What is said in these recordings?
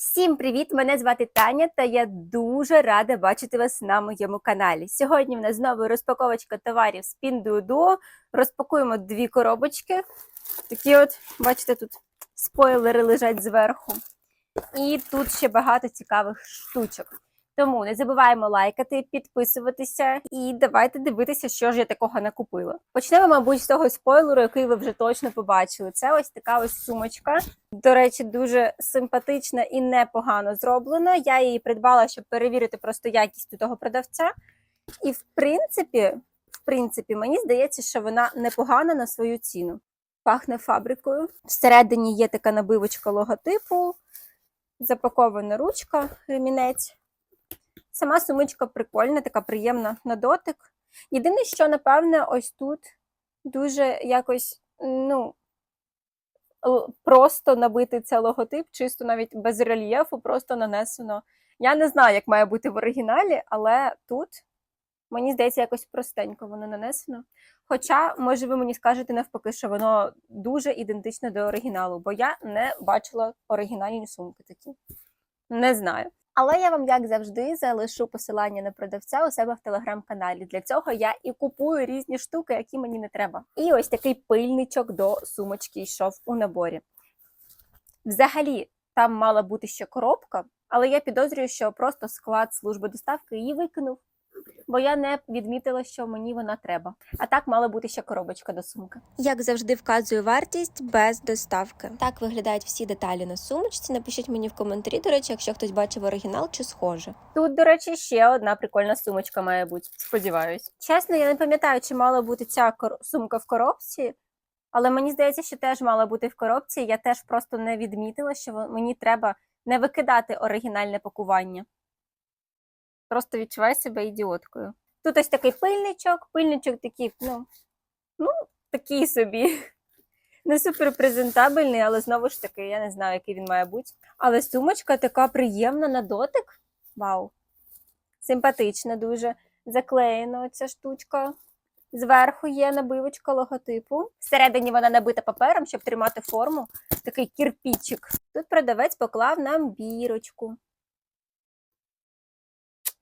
Всім привіт! Мене звати Таня, та я дуже рада бачити вас на моєму каналі. Сьогодні в нас знову розпаковочка товарів з Pinduoduo. Розпакуємо дві коробочки. Такі от, бачите, тут спойлери лежать зверху. І тут ще багато цікавих штучок. Тому не забуваємо лайкати, підписуватися і давайте дивитися, що ж я такого накупила. Почнемо, мабуть, з того спойлеру, який ви вже точно побачили. Це ось така ось сумочка. До речі, дуже симпатична і непогано зроблена. Я її придбала, щоб перевірити просто якість у того продавця. І в принципі, в принципі, мені здається, що вона непогана на свою ціну. Пахне фабрикою. Всередині є така набивочка логотипу, запакована ручка, ремінець. Сама сумочка прикольна, така приємна на дотик. Єдине, що, напевне, ось тут дуже якось, ну, просто набитий це логотип, чисто навіть без рельєфу, просто нанесено. Я не знаю, як має бути в оригіналі, але тут, мені здається, якось простенько воно нанесено. Хоча, може, ви мені скажете навпаки, що воно дуже ідентичне до оригіналу, бо я не бачила оригінальні сумки такі. Не знаю. Але я вам, як завжди, залишу посилання на продавця у себе в телеграм-каналі. Для цього я і купую різні штуки, які мені не треба. І ось такий пильничок до сумочки йшов у наборі. Взагалі, там мала бути ще коробка, але я підозрюю, що просто склад служби доставки її викинув, бо я не відмітила, що мені вона треба. А так мала бути ще коробочка до сумки. Як завжди, вказую вартість без доставки. Так виглядають всі деталі на сумочці. Напишіть мені в коментарі, до речі, якщо хтось бачив оригінал чи схоже. Тут, до речі, ще одна прикольна сумочка має бути. Сподіваюсь. Чесно, я не пам'ятаю, чи мала бути ця кор- сумка в коробці. Але мені здається, що теж мала бути в коробці. Я теж просто не відмітила, що мені треба не викидати оригінальне пакування. Просто відчуваю себе ідіоткою. Тут ось такий пильничок, пильничок такий, ну, ну, такий собі. Не супер презентабельний, але знову ж таки, я не знаю, який він має бути. Але сумочка така приємна на дотик. Вау! Симпатична дуже. Заклеєна ця штучка. Зверху є набивочка логотипу. Всередині вона набита папером, щоб тримати форму. Такий кірпічик. Тут продавець поклав нам бірочку.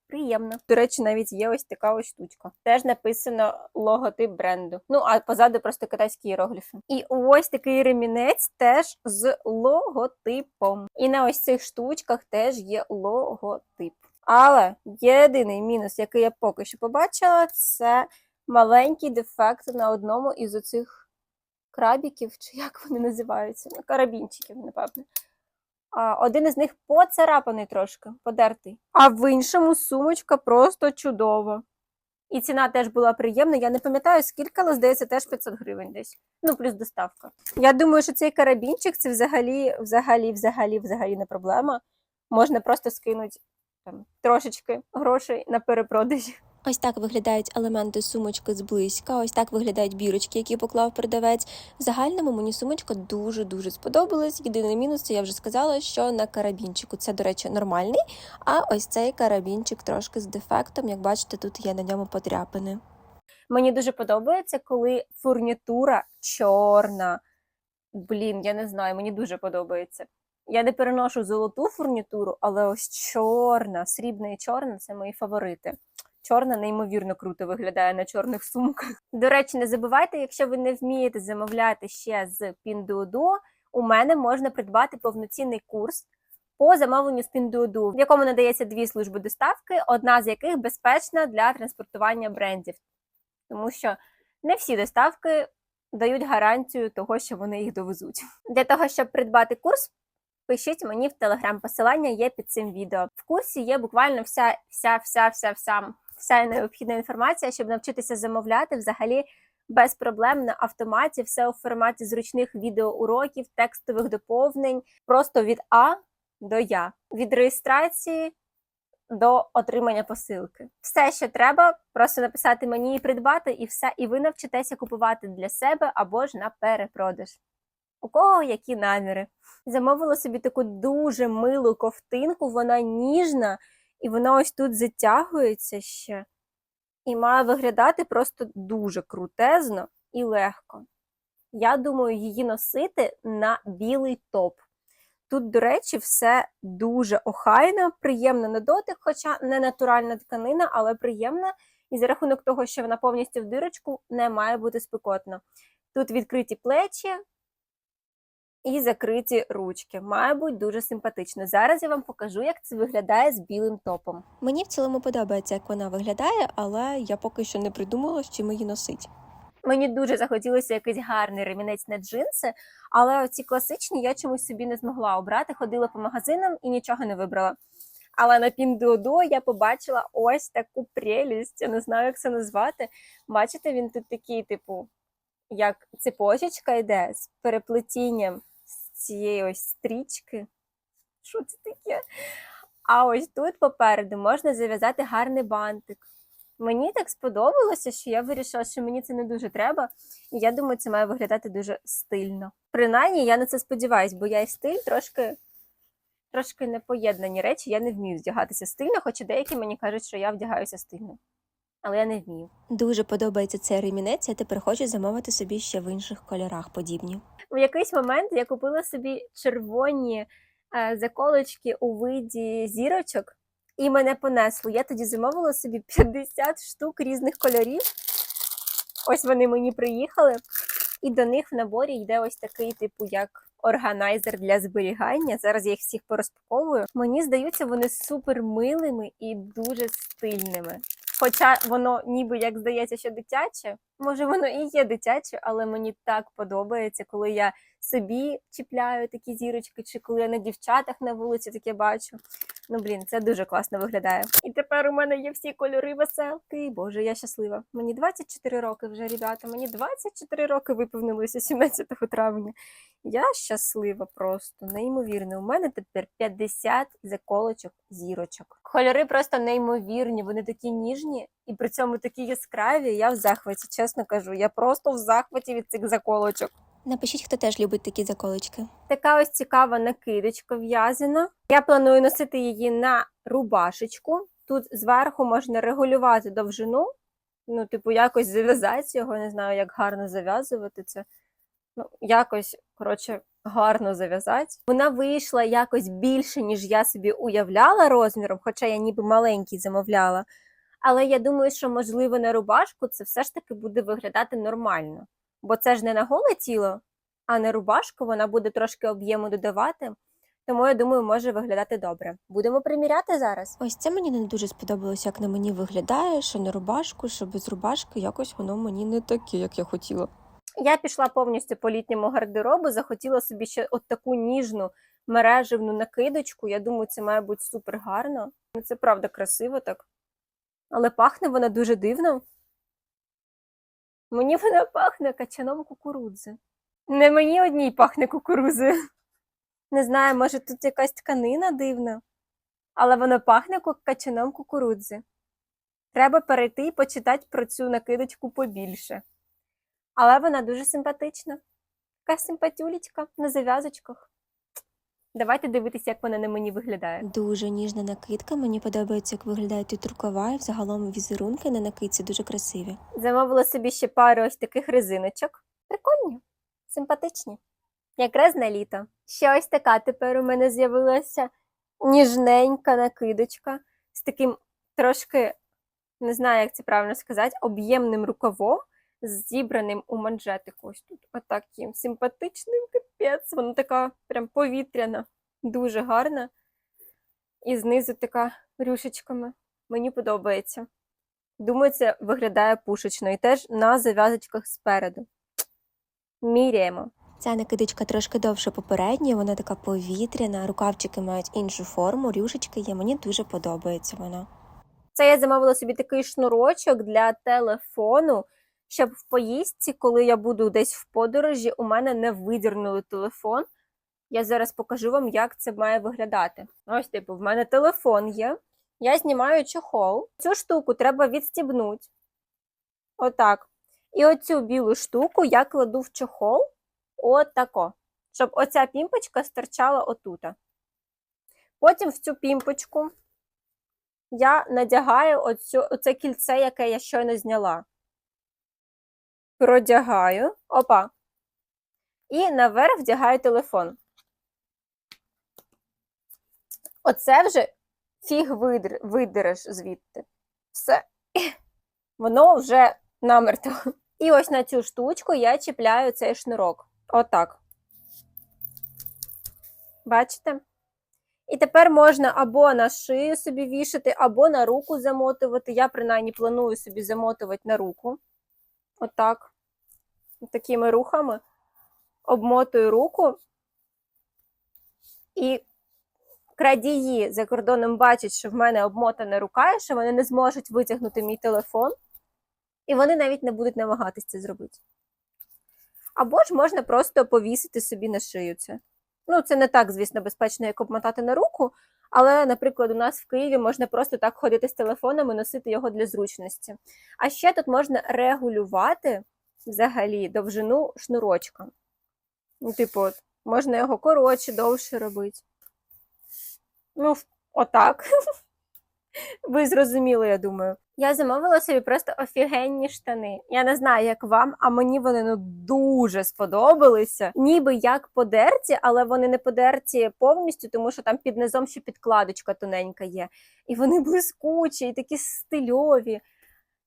Приємно. До речі, навіть є ось така ось штучка. Теж написано логотип бренду. Ну, а позаду просто китайські іерогліфи. І ось такий ремінець теж з логотипом. І на ось цих штучках теж є логотип. Але єдиний мінус, який я поки що побачила, це маленький дефект на одному із оцих крабіків, чи як вони називаються? Ну, Карабінчиків, напевне. Один із них поцарапаний трошки, подертий. А в іншому сумочка просто чудова. І ціна теж була приємна. Я не пам'ятаю, скільки, але здається, теж 500 гривень десь. Ну, плюс доставка. Я думаю, що цей карабінчик це взагалі, взагалі, взагалі, взагалі не проблема. Можна просто скинути там, трошечки грошей на перепродажі. Ось так виглядають елементи сумочки зблизька. Ось так виглядають бірочки, які поклав продавець. В загальному мені сумочка дуже-дуже сподобалась. Єдиний мінус, це я вже сказала, що на карабінчику це, до речі, нормальний. А ось цей карабінчик трошки з дефектом. Як бачите, тут є на ньому подряпини. Мені дуже подобається, коли фурнітура чорна. Блін, я не знаю, мені дуже подобається. Я не переношу золоту фурнітуру, але ось чорна, срібна і чорна це мої фаворити. Чорна неймовірно круто виглядає на чорних сумках. До речі, не забувайте, якщо ви не вмієте замовляти ще з Pinduoduo, у мене можна придбати повноцінний курс по замовленню з Pinduoduo, в якому надається дві служби доставки, одна з яких безпечна для транспортування брендів. Тому що не всі доставки дають гарантію того, що вони їх довезуть. Для того, щоб придбати курс, пишіть мені в телеграм. Посилання є під цим відео. В курсі є буквально вся, вся, вся, вся, вся, вся необхідна інформація, щоб навчитися замовляти взагалі без проблем на автоматі, все у форматі зручних відеоуроків, текстових доповнень, просто від А до Я, від реєстрації до отримання посилки. Все, що треба, просто написати мені і придбати, і все, і ви навчитеся купувати для себе або ж на перепродаж. У кого які наміри? Замовила собі таку дуже милу ковтинку, вона ніжна, і вона ось тут затягується ще. І має виглядати просто дуже крутезно і легко. Я думаю, її носити на білий топ. Тут, до речі, все дуже охайно, приємно на дотик, хоча не натуральна тканина, але приємна. І за рахунок того, що вона повністю в дирочку, не має бути спекотно. Тут відкриті плечі і закриті ручки. Має бути дуже симпатично. Зараз я вам покажу, як це виглядає з білим топом. Мені в цілому подобається, як вона виглядає, але я поки що не придумала, з чим її носить. Мені дуже захотілося якийсь гарний ремінець на джинси, але оці класичні я чомусь собі не змогла обрати. Ходила по магазинам і нічого не вибрала. Але на Піндуодо я побачила ось таку прелість. Я не знаю, як це назвати. Бачите, він тут такий, типу, як цепочечка йде з переплетінням цієї ось стрічки. Що це таке? А ось тут попереду можна зав'язати гарний бантик. Мені так сподобалося, що я вирішила, що мені це не дуже треба, і я думаю, це має виглядати дуже стильно. Принаймні, я на це сподіваюсь, бо я і стиль трошки, трошки непоєднані речі. Я не вмію вдягатися стильно, хоча деякі мені кажуть, що я вдягаюся стильно. Але я не вмію. Дуже подобається цей ремінець, я тепер хочу замовити собі ще в інших кольорах подібні. В якийсь момент я купила собі червоні е, заколочки у виді зірочок, і мене понесло. Я тоді замовила собі 50 штук різних кольорів. Ось вони мені приїхали, і до них в наборі йде ось такий, типу, як органайзер для зберігання. Зараз я їх всіх порозпаковую. Мені здаються, вони супер милими і дуже стильними. Хоча воно ніби як здається, що дитяче, може воно і є дитяче, але мені так подобається, коли я собі чіпляю такі зірочки, чи коли я на дівчатах на вулиці таке бачу. Ну блін, це дуже класно виглядає. І тепер у мене є всі кольори веселки. Боже, я щаслива. Мені 24 роки вже, ребята. Мені 24 роки виповнилося 17 травня. Я щаслива просто, неймовірно. У мене тепер 50 заколочок зірочок. Кольори просто неймовірні, вони такі ніжні і при цьому такі яскраві. Я в захваті, чесно кажу. Я просто в захваті від цих заколочок. Напишіть, хто теж любить такі заколочки. Така ось цікава накидочка в'язана. Я планую носити її на рубашечку. Тут зверху можна регулювати довжину. Ну, типу, якось зав'язати його, не знаю, як гарно зав'язувати це. Ну, якось, коротше, гарно зав'язати. Вона вийшла якось більше, ніж я собі уявляла розміром, хоча я ніби маленький замовляла. Але я думаю, що, можливо, на рубашку це все ж таки буде виглядати нормально. Бо це ж не на голе тіло, а на рубашку вона буде трошки об'єму додавати. Тому я думаю, може виглядати добре. Будемо приміряти зараз. Ось це мені не дуже сподобалось, як на мені виглядає, що на рубашку, що без рубашки, якось воно мені не таке, як я хотіла. Я пішла повністю по літньому гардеробу, захотіла собі ще от таку ніжну мереживну накидочку. Я думаю, це має бути супер гарно. Ну, це правда красиво так. Але пахне вона дуже дивно. Мені вона пахне качаном кукурудзи. Не мені одній пахне кукурудзою. Не знаю, може тут якась тканина дивна, але вона пахне качаном кукурудзи. Треба перейти і почитати про цю накидочку побільше. Але вона дуже симпатична. Така симпатюлечка на зав'язочках. Давайте дивитися, як вона на мені виглядає. Дуже ніжна накидка. Мені подобається, як виглядають тут рукава, і взагалом візерунки на накидці дуже красиві. Замовила собі ще пару ось таких резиночок. Прикольні, симпатичні. Якраз на літо. Ще ось така тепер у мене з'явилася ніжненька накидочка з таким трошки, не знаю, як це правильно сказати, об'ємним рукавом, зібраним у манжетику. Ось тут отаким симпатичним капець. Вона така прям повітряна, дуже гарна. І знизу така рюшечками. Мені подобається. Думаю, це виглядає пушечно і теж на зав'язочках спереду. Міряємо. Ця накидочка трошки довше попередньої, вона така повітряна, рукавчики мають іншу форму, рюшечки є. Мені дуже подобається вона. Це я замовила собі такий шнурочок для телефону, щоб в поїздці, коли я буду десь в подорожі, у мене не видірнули телефон. Я зараз покажу вам, як це має виглядати. Ось, типу, в мене телефон є. Я знімаю чохол. Цю штуку треба відстібнути. Отак. І оцю білу штуку я кладу в чохол. Отако. Щоб оця пімпочка стирчала отута. Потім в цю пімпочку я надягаю оцю, оце кільце, яке я щойно зняла. Продягаю. Опа. І наверх вдягаю телефон. Оце вже фіг видер, видереш звідти. Все. Воно вже намертво. І ось на цю штучку я чіпляю цей шнурок. Отак. Бачите? І тепер можна або на шию собі вішати, або на руку замотувати. Я принаймні планую собі замотувати на руку. Отак. Такими рухами. Обмотую руку. І крадії за кордоном бачать, що в мене обмотана рука, і що вони не зможуть витягнути мій телефон. І вони навіть не будуть намагатись це зробити. Або ж можна просто повісити собі на шию це. Ну, це не так, звісно, безпечно, як обмотати на руку, але, наприклад, у нас в Києві можна просто так ходити з телефоном і носити його для зручності. А ще тут можна регулювати взагалі довжину шнурочка. Ну, типу, можна його коротше, довше робити. Ну, отак. Ви зрозуміли, я думаю. Я замовила собі просто офігенні штани. Я не знаю, як вам, а мені вони ну дуже сподобалися. Ніби як подерті, але вони не подерті повністю, тому що там під низом ще підкладочка тоненька є. І вони блискучі, і такі стильові.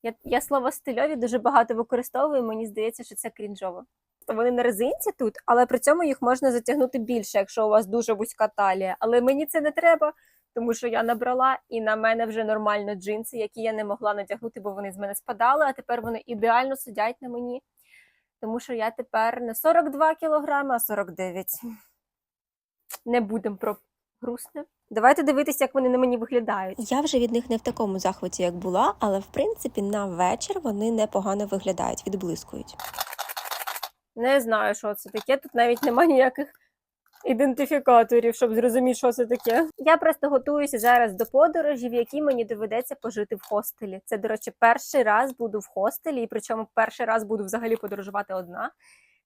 Я, я слово стильові дуже багато використовую, мені здається, що це крінжово. То Вони на резинці тут, але при цьому їх можна затягнути більше, якщо у вас дуже вузька талія. Але мені це не треба, тому що я набрала, і на мене вже нормально джинси, які я не могла надягнути, бо вони з мене спадали, а тепер вони ідеально сидять на мені. Тому що я тепер не 42 кілограми, а 49. Не будемо про грустне. Давайте дивитися, як вони на мені виглядають. Я вже від них не в такому захваті, як була, але в принципі на вечір вони непогано виглядають, відблискують. Не знаю, що це таке. Тут навіть немає ніяких ідентифікаторів, щоб зрозуміти, що це таке. Я просто готуюся зараз до подорожі, в якій мені доведеться пожити в хостелі. Це, до речі, перший раз буду в хостелі, і причому перший раз буду взагалі подорожувати одна.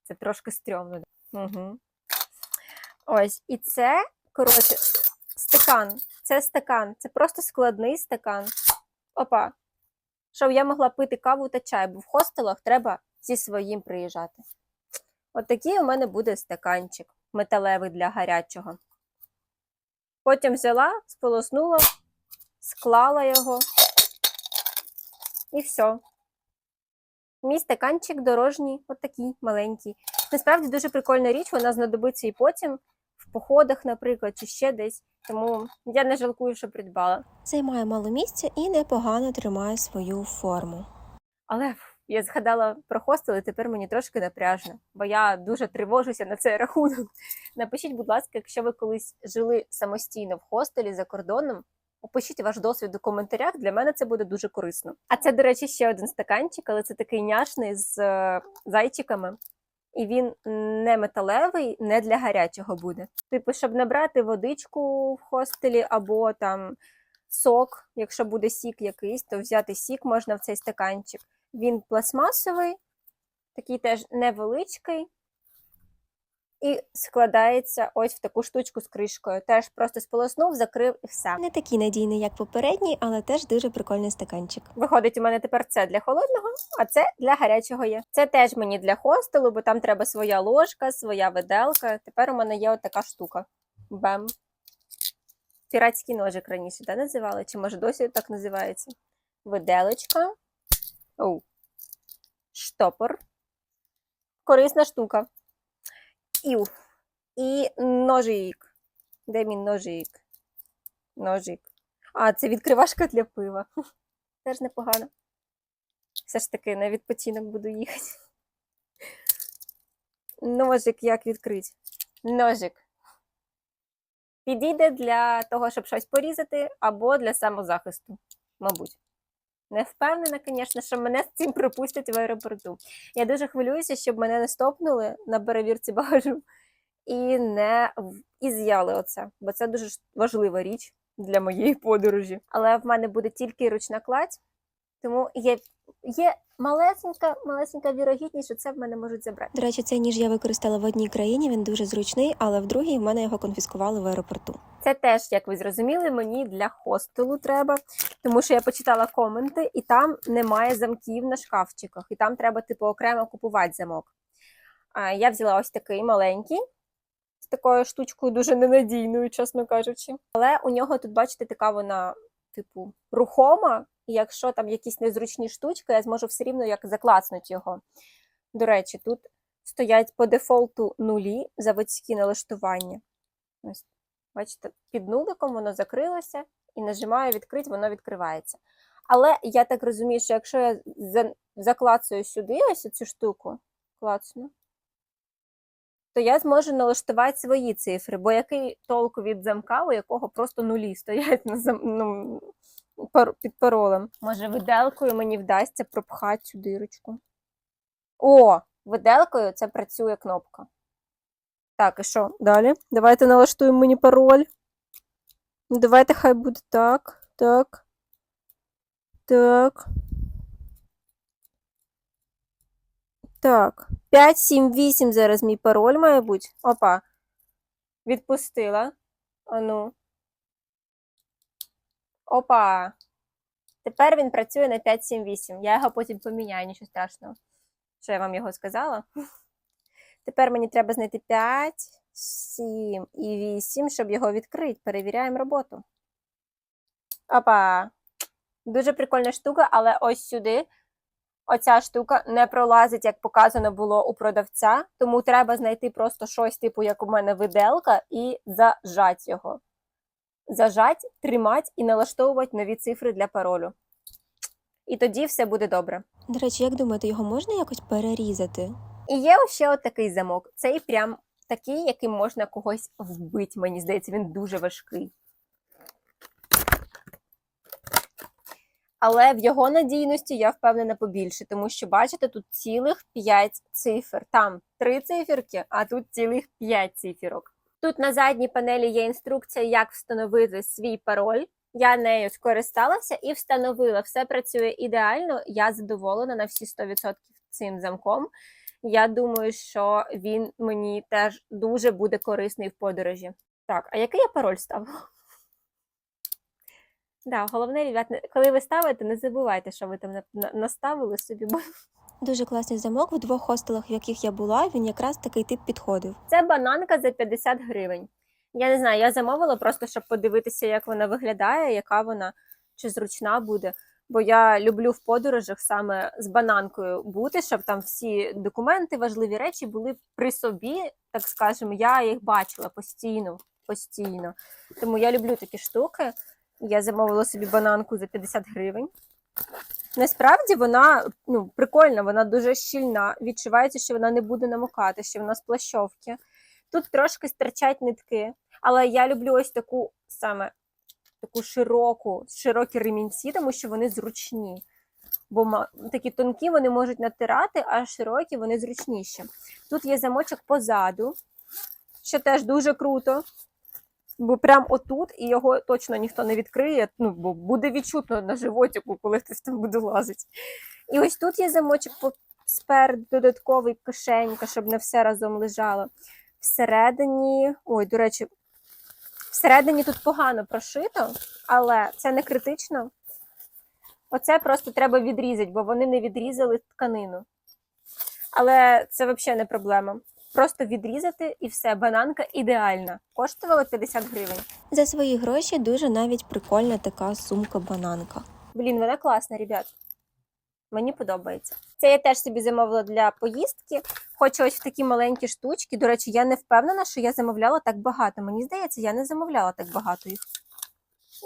Це трошки стрьомно. Угу. Ось, і це, коротше, стакан. Це стакан, це просто складний стакан. Опа. Щоб я могла пити каву та чай, бо в хостелах треба зі своїм приїжджати. От у мене буде стаканчик металевий для гарячого. Потім взяла, сполоснула, склала його і все. Мій стаканчик дорожній, от маленький. Насправді дуже прикольна річ, вона знадобиться і потім в походах, наприклад, чи ще десь. Тому я не жалкую, що придбала. Займає мало місця і непогано тримає свою форму. Але я згадала про хостел, і тепер мені трошки напряжно, бо я дуже тривожуся на цей рахунок. Напишіть, будь ласка, якщо ви колись жили самостійно в хостелі за кордоном, опишіть ваш досвід у коментарях. Для мене це буде дуже корисно. А це, до речі, ще один стаканчик, але це такий няшний з е, зайчиками. І він не металевий, не для гарячого буде. Типу, щоб набрати водичку в хостелі або там сок, якщо буде сік якийсь, то взяти сік можна в цей стаканчик. Він пластмасовий, такий теж невеличкий. І складається ось в таку штучку з кришкою. Теж просто сполоснув, закрив і все. Не такий надійний, як попередній, але теж дуже прикольний стаканчик. Виходить, у мене тепер це для холодного, а це для гарячого є. Це теж мені для хостелу, бо там треба своя ложка, своя виделка. Тепер у мене є от така штука. Бем. Піратський ножик раніше да, називали, чи може досі так називається. Виделочка. Оу. Штопор. Корисна штука. Іу. І ножик. Де мій ножик? Ножик. А, це відкривашка для пива. Теж непогано. Все ж таки на відпочинок буду їхати. Ножик як відкрити? Ножик. Підійде для того, щоб щось порізати, або для самозахисту, мабуть. Не впевнена, звісно, що мене з цим пропустять в аеропорту. Я дуже хвилююся, щоб мене не стопнули на перевірці багажу і не і з'яли оце, бо це дуже важлива річ для моєї подорожі. Але в мене буде тільки ручна кладь, тому є, є малесенька, малесенька вірогідність, що це в мене можуть забрати. До речі, цей ніж я використала в одній країні, він дуже зручний, але в другій в мене його конфіскували в аеропорту. Це теж, як ви зрозуміли, мені для хостелу треба, тому що я почитала коменти, і там немає замків на шкафчиках, і там треба, типу, окремо купувати замок. А я взяла ось такий маленький, з такою штучкою дуже ненадійною, чесно кажучи. Але у нього тут, бачите, така вона, типу, рухома, і якщо там якісь незручні штучки, я зможу все рівно як заклацнути його. До речі, тут стоять по дефолту нулі заводські налаштування. Ось, бачите, під нуликом воно закрилося і нажимаю відкрити, воно відкривається. Але я так розумію, що якщо я за- сюди ось цю штуку, клацну, то я зможу налаштувати свої цифри, бо який толку від замка, у якого просто нулі стоять на зам... ну, під паролем. Може, виделкою мені вдасться пропхати цю дирочку. О, виделкою це працює кнопка. Так, і що? Далі? Давайте налаштуємо мені пароль. Давайте хай буде так, так. Так. Так. 5, 7, 8 зараз мій пароль має бути. Опа. Відпустила. Ану. Опа. Тепер він працює на 5, 7, 8. Я його потім поміняю, нічого страшного. Що я вам його сказала? Тепер мені треба знайти 5, 7 і 8, щоб його відкрити. Перевіряємо роботу. Опа. Дуже прикольна штука, але ось сюди оця штука не пролазить, як показано було у продавця. Тому треба знайти просто щось, типу, як у мене виделка, і зажать його. Зажать, тримати і налаштовувати нові цифри для паролю. І тоді все буде добре. До речі, як думаєте, його можна якось перерізати? І є ще от такий замок. Цей прям такий, яким можна когось вбити. Мені здається, він дуже важкий. Але в його надійності я впевнена побільше, тому що, бачите, тут цілих 5 цифр. Там 3 циферки, а тут цілих 5 циферок. Тут на задній панелі є інструкція, як встановити свій пароль. Я нею скористалася і встановила. Все працює ідеально. Я задоволена на всі 100% цим замком. Я думаю, що він мені теж дуже буде корисний в подорожі. Так, а який я пароль ставила? Да, головне, ребят, коли ви ставите, не забувайте, що ви там на- на- наставили собі. Дуже класний замок. В двох хостелах, в яких я була, він якраз такий тип підходив. Це бананка за 50 гривень. Я не знаю, я замовила просто, щоб подивитися, як вона виглядає, яка вона, чи зручна буде. Бо я люблю в подорожах саме з бананкою бути, щоб там всі документи, важливі речі були при собі, так скажемо, я їх бачила постійно, постійно. Тому я люблю такі штуки. Я замовила собі бананку за 50 гривень. Насправді вона ну, прикольна, вона дуже щільна. Відчувається, що вона не буде намокати, що вона з плащовки. Тут трошки стирчать нитки, але я люблю ось таку саме таку широку, широкі ремінці, тому що вони зручні. Бо такі тонкі вони можуть натирати, а широкі вони зручніші. Тут є замочок позаду, що теж дуже круто. Бо прям отут, і його точно ніхто не відкриє, ну, бо буде відчутно на животику, коли хтось там буде лазити. І ось тут є замочок спереду, додатковий кишенька, щоб не все разом лежало. Всередині, ой, до речі, всередині тут погано прошито, але це не критично. Оце просто треба відрізати, бо вони не відрізали тканину. Але це взагалі не проблема. Просто відрізати і все, бананка ідеальна. Коштувала 50 гривень. За свої гроші дуже навіть прикольна така сумка-бананка. Блін, вона класна, ребят. Мені подобається. Це я теж собі замовила для поїздки. Хочу ось в такі маленькі штучки. До речі, я не впевнена, що я замовляла так багато. Мені здається, я не замовляла так багато їх.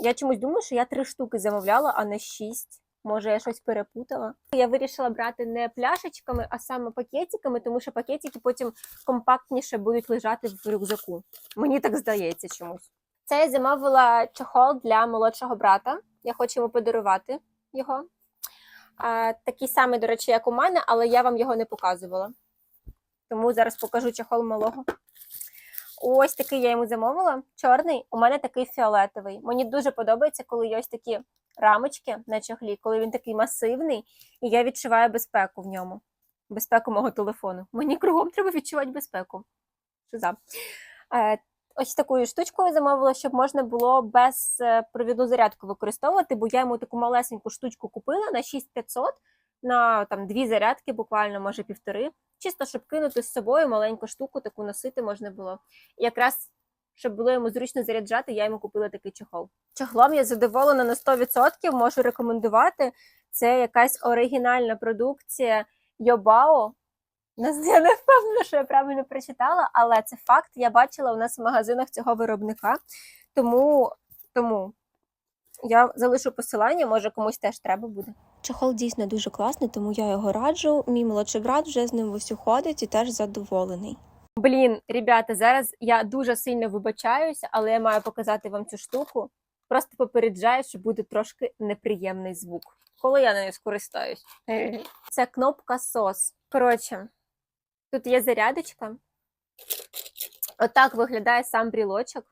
Я чомусь думаю, що я три штуки замовляла, а не шість. Може, я щось перепутала. Я вирішила брати не пляшечками, а саме пакетиками, тому що пакетики потім компактніше будуть лежати в рюкзаку. Мені так здається чомусь. Це я замовила чохол для молодшого брата. Я хочу йому подарувати його. А, такий самий, до речі, як у мене, але я вам його не показувала. Тому зараз покажу чохол малого. Ось такий я йому замовила. Чорний, у мене такий фіолетовий. Мені дуже подобається, коли є ось такі рамочки на чохлі, коли він такий масивний, і я відчуваю безпеку в ньому. Безпеку мого телефону. Мені кругом треба відчувати безпеку. Шиза. Е, ось такою штучкою замовила, щоб можна було без е, провідну зарядку використовувати, бо я йому таку малесеньку штучку купила на 6500. На там дві зарядки, буквально, може півтори. Чисто, щоб кинути з собою маленьку штуку, таку носити можна було. І якраз, щоб було йому зручно заряджати, я йому купила такий чохол. Чохлом я задоволена на 100%, можу рекомендувати. Це якась оригінальна продукція Йобао. Я не впевнена, що я правильно прочитала, але це факт. Я бачила у нас в магазинах цього виробника. Тому, тому я залишу посилання, може комусь теж треба буде. Чохол дійсно дуже класний, тому я його раджу. Мій молодший брат вже з ним вовсю ходить і теж задоволений. Блін, ребята, зараз я дуже сильно вибачаюся, але я маю показати вам цю штуку. Просто попереджаю, що буде трошки неприємний звук, коли я нею скористаюсь. Це кнопка SOS. Коротше, тут є зарядочка. Отак виглядає сам брілочок.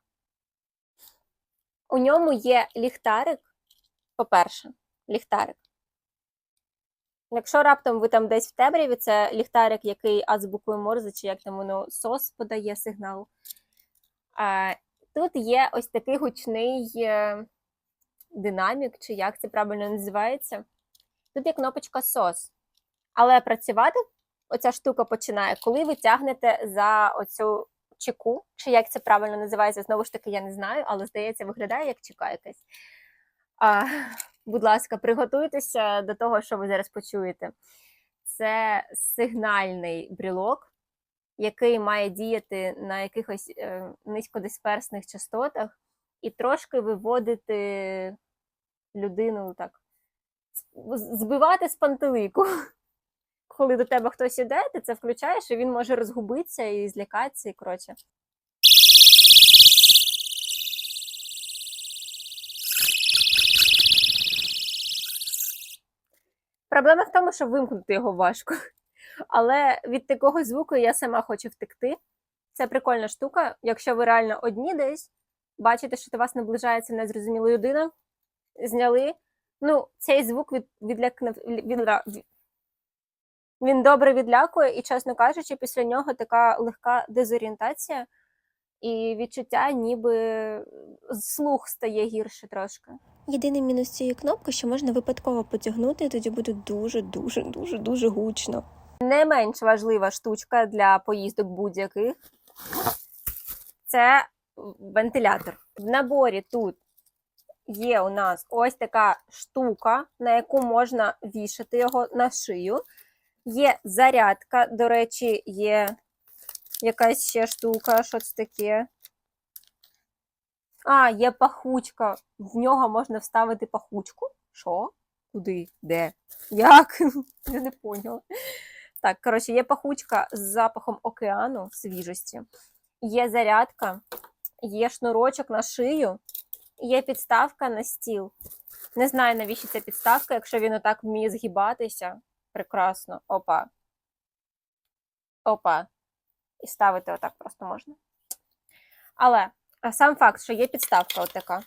У ньому є ліхтарик. По-перше, ліхтарик. Якщо раптом ви там десь в темряві, це ліхтарик, який азбукою Морзе, чи як там воно сос подає сигнал. А, тут є ось такий гучний е, динамік, чи як це правильно називається. Тут є кнопочка SOS. Але працювати оця штука починає, коли ви тягнете за оцю чеку, чи як це правильно називається, знову ж таки, я не знаю, але здається, виглядає як чека якась. А, будь ласка, приготуйтеся до того, що ви зараз почуєте. Це сигнальний брілок, який має діяти на якихось е, низькодисперсних частотах і трошки виводити людину так, збивати з пантелику. Коли до тебе хтось іде, ти це включаєш, і він може розгубитися і злякатися, і коротше. Проблема в тому, що вимкнути його важко. Але від такого звуку я сама хочу втекти. Це прикольна штука. Якщо ви реально одні десь, бачите, що до вас наближається незрозуміла людина, зняли. Ну, цей звук від, відлякне, відра- від- він добре відлякує, і, чесно кажучи, після нього така легка дезорієнтація і відчуття, ніби слух стає гірше трошки. Єдиний мінус цієї кнопки, що можна випадково потягнути, і тоді буде дуже, дуже, дуже, дуже гучно. Не менш важлива штучка для поїздок будь-яких це вентилятор. В наборі тут є у нас ось така штука, на яку можна вішати його на шию. Є зарядка, до речі, є якась ще штука, що це таке. А, є пахучка. В нього можна вставити пахучку. Що? Куди? Де? Як? Я не поняла. Так, коротше, є пахучка з запахом океану свіжості, є зарядка, є шнурочок на шию, є підставка на стіл. Не знаю, навіщо ця підставка, якщо він отак вміє згибатися. Прекрасно. Опа. Опа. І ставити отак просто можна. Але сам факт, що є підставка отака.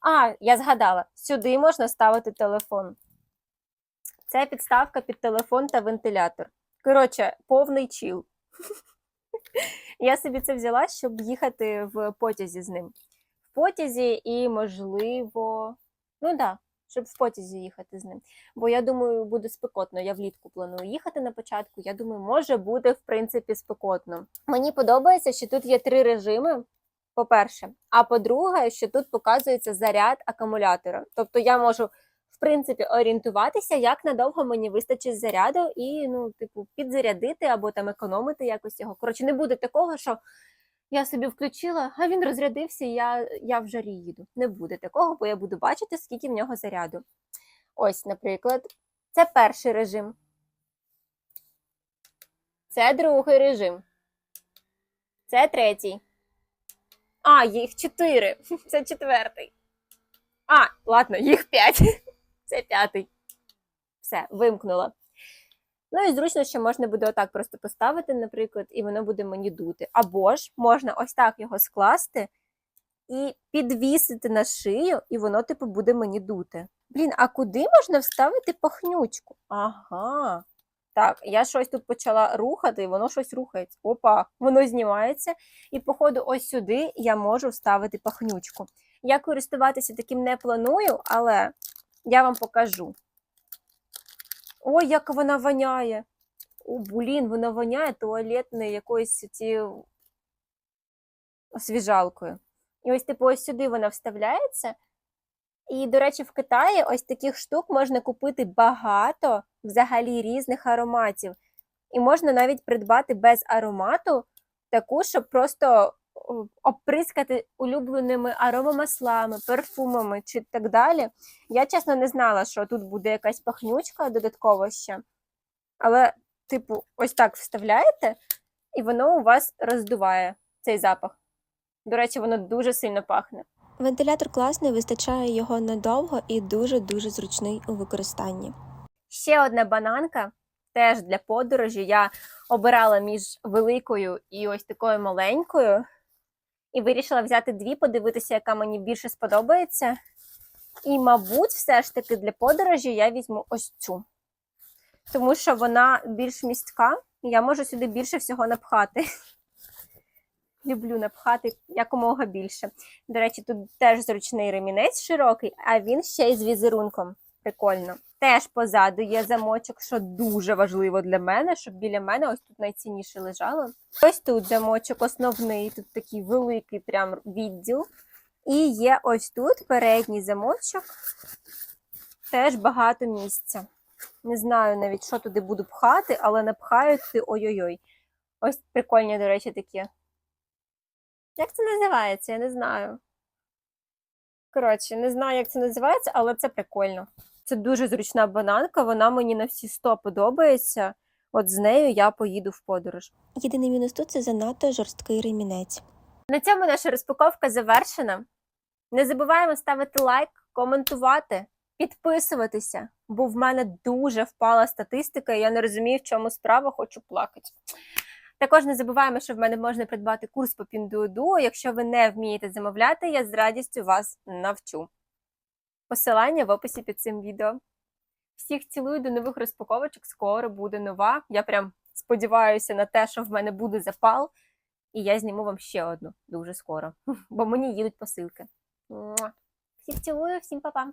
А, я згадала, сюди можна ставити телефон. Це підставка під телефон та вентилятор. Коротше, повний чіл. Я собі це взяла, щоб їхати в потязі з ним. В потязі і, можливо, ну так, щоб в потязі їхати з ним. Бо я думаю, буде спекотно. Я влітку планую їхати на початку. Я думаю, може бути, в принципі, спекотно. Мені подобається, що тут є три режими. По-перше, а по-друге, що тут показується заряд акумулятора. Тобто я можу в принципі, орієнтуватися, як надовго мені вистачить заряду, і, ну, типу, підзарядити або там економити якось його. Коротше, не буде такого, що я собі включила, а він розрядився, і я, я в жарі їду. Не буде такого, бо я буду бачити, скільки в нього заряду. Ось, наприклад, це перший режим. Це другий режим. Це третій. А, їх чотири. Це четвертий. А, ладно, їх п'ять. Це п'ятий. Все, вимкнула. Ну і зручно, що можна буде отак просто поставити, наприклад, і воно буде мені дути. Або ж можна ось так його скласти і підвісити на шию, і воно, типу, буде мені дути. Блін, а куди можна вставити пахнючку? Ага. Так, я щось тут почала рухати, і воно щось рухається. Опа, воно знімається. І, походу, ось сюди я можу вставити пахнючку. Я користуватися таким не планую, але я вам покажу. Ой, як вона воняє. О, блін, вона воняє туалетною якоюсь цією освіжалкою. І ось, типу, ось сюди вона вставляється. І, до речі, в Китаї ось таких штук можна купити багато взагалі різних ароматів. І можна навіть придбати без аромату таку, щоб просто о, обприскати улюбленими аромамаслами, парфумами чи так далі. Я чесно не знала, що тут буде якась пахнючка додатково ще. Але, типу, ось так вставляєте, і воно у вас роздуває цей запах. До речі, воно дуже сильно пахне. Вентилятор класний, вистачає його надовго і дуже-дуже зручний у використанні. Ще одна бананка, теж для подорожі. Я обирала між великою і ось такою маленькою. І вирішила взяти дві, подивитися, яка мені більше сподобається. І, мабуть, все ж таки для подорожі я візьму ось цю. Тому що вона більш містка, і я можу сюди більше всього напхати. Люблю напхати якомога більше. До речі, тут теж зручний ремінець широкий, а він ще й з візерунком. Прикольно. Теж позаду є замочок, що дуже важливо для мене, щоб біля мене ось тут найцінніше лежало. Ось тут замочок основний, тут такий великий прям відділ. І є ось тут передній замочок. Теж багато місця. Не знаю навіть, що туди буду пхати, але напхаю туди ой-ой-ой. Ось прикольні, до речі, такі. Як це називається? Я не знаю. Коротше, не знаю, як це називається, але це прикольно. Це дуже зручна бананка, вона мені на всі 100 подобається. От з нею я поїду в подорож. Єдиний мінус тут це занадто жорсткий ремінець. На цьому наша розпаковка завершена. Не забуваємо ставити лайк, коментувати, підписуватися, бо в мене дуже впала статистика, і я не розумію, в чому справа, хочу плакати. Також не забуваємо, що в мене можна придбати курс по піндуоду. Якщо ви не вмієте замовляти, я з радістю вас навчу. Посилання в описі під цим відео. Всіх цілую до нових розпаковочок. Скоро буде нова. Я прям сподіваюся на те, що в мене буде запал. І я зніму вам ще одну дуже скоро, бо мені їдуть посилки. Всіх цілую, всім па-па!